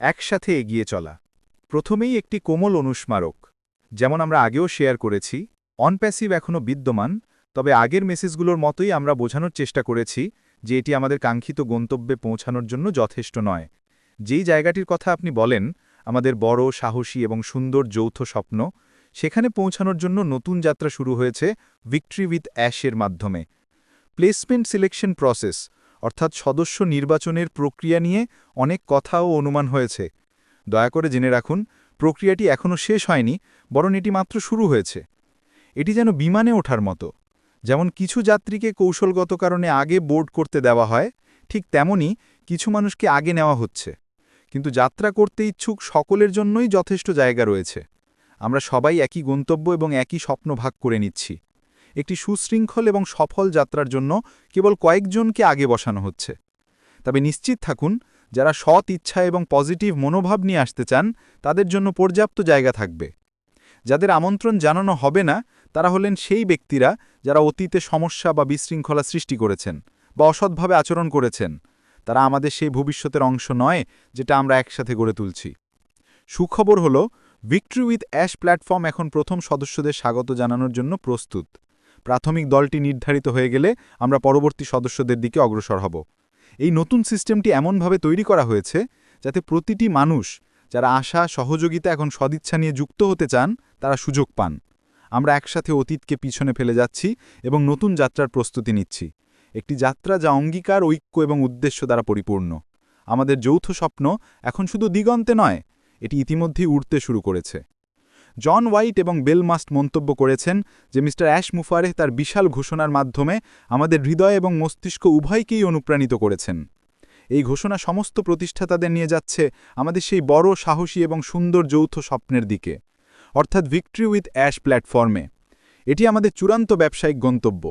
একসাথে এগিয়ে চলা। প্রথমেই একটি কোমল অনুস্মারক, যেমন আমরা আগেও শেয়ার করেছি, অনপ্যাসিভ এখনও বিদ্যমান, তবে আগের মেসেজগুলোর মতোই আমরা বোঝানোর চেষ্টা করেছি যে এটি আমাদের কাঙ্ক্ষিত গন্তব্যে পৌঁছানোর জন্য যথেষ্ট নয়। যেই জায়গাটির কথা আপনি বলেন, আমাদের বড়, সাহসী এবং সুন্দর যৌথ স্বপ্ন, সেখানে পৌঁছানোর জন্য নতুন যাত্রা শুরু হয়েছে ভিক্টরি উইথ অ্যাশের মাধ্যমে। প্লেসমেন্ট সিলেকশন প্রসেস অর্থাৎ সদস্য নির্বাচনের প্রক্রিয়া নিয়ে অনেক কথা ও অনুমান হয়েছে। দয়া করে জেনে রাখুন, প্রক্রিয়াটি এখনও শেষ হয়নি, বরং এটি মাত্র শুরু হয়েছে। এটি যেন বিমানে ওঠার মতো। যেমন কিছু যাত্রীকে কৌশলগত কারণে আগে বোর্ড করতে দেওয়া হয়, ঠিক তেমনি কিছু মানুষকে আগে নেওয়া হচ্ছে। কিন্তু যাত্রা করতে ইচ্ছুক সকলের জন্যই যথেষ্ট জায়গা রয়েছে। আমরা সবাই একই গন্তব্য এবং একই স্বপ্ন ভাগ করে নিচ্ছি। একটি সুশৃঙ্খল এবং সফল যাত্রার জন্য কেবল কয়েকজনকে আগে বসানো হচ্ছে। তবে নিশ্চিত থাকুন, যারা সৎ ইচ্ছা এবং পজিটিভ মনোভাব নিয়ে আসতে চান, তাদের জন্য পর্যাপ্ত জায়গা থাকবে। যাদের আমন্ত্রণ জানানো হবে না, তারা হলেন সেই ব্যক্তিরা যারা অতীতে সমস্যা বা বিশৃঙ্খলা সৃষ্টি করেছেন বা অসৎভাবে আচরণ করেছেন। তারা আমাদের সেই ভবিষ্যতের অংশ নয়, যেটা আমরা একসাথে গড়ে তুলছি। সুখবর হল ভিক্টরি উইথ অ্যাশ প্ল্যাটফর্ম এখন প্রথম সদস্যদের স্বাগত জানানোর জন্য প্রস্তুত। প্রাথমিক দলটি নির্ধারিত হয়ে গেলে আমরা পরবর্তী সদস্যদের দিকে অগ্রসর হব। এই নতুন সিস্টেমটি এমনভাবে তৈরি করা হয়েছে যাতে প্রতিটি মানুষ, যারা আশা, সহযোগিতা এখন সদিচ্ছা নিয়ে যুক্ত হতে চান, তারা সুযোগ পান। আমরা একসাথে অতীতকে পিছনে ফেলে যাচ্ছি এবং নতুন যাত্রার প্রস্তুতি নিচ্ছি। একটি যাত্রা যা অঙ্গীকার, ঐক্য এবং উদ্দেশ্য দ্বারা পরিপূর্ণ। আমাদের যৌথ স্বপ্ন এখন শুধু দিগন্তে নয়, এটি ইতিমধ্যেই উড়তে শুরু করেছে। জন হোয়াইট এবং বেলমাস্ট মন্তব্য করেছেন যে মিস্টার অ্যাশ মুফারেহ তার বিশাল ঘোষণার মাধ্যমে আমাদের হৃদয় এবং মস্তিষ্ক উভয়কেই অনুপ্রাণিত করেছেন। এই ঘোষণা সমস্ত প্রতিষ্ঠাতাদের নিয়ে যাচ্ছে আমাদের সেই বড়, সাহসী এবং সুন্দর যৌথ স্বপ্নের দিকে, অর্থাৎ ভিক্টরি উইথ অ্যাশ প্ল্যাটফর্মে। এটি আমাদের চূড়ান্ত ব্যবসায়িক গন্তব্য।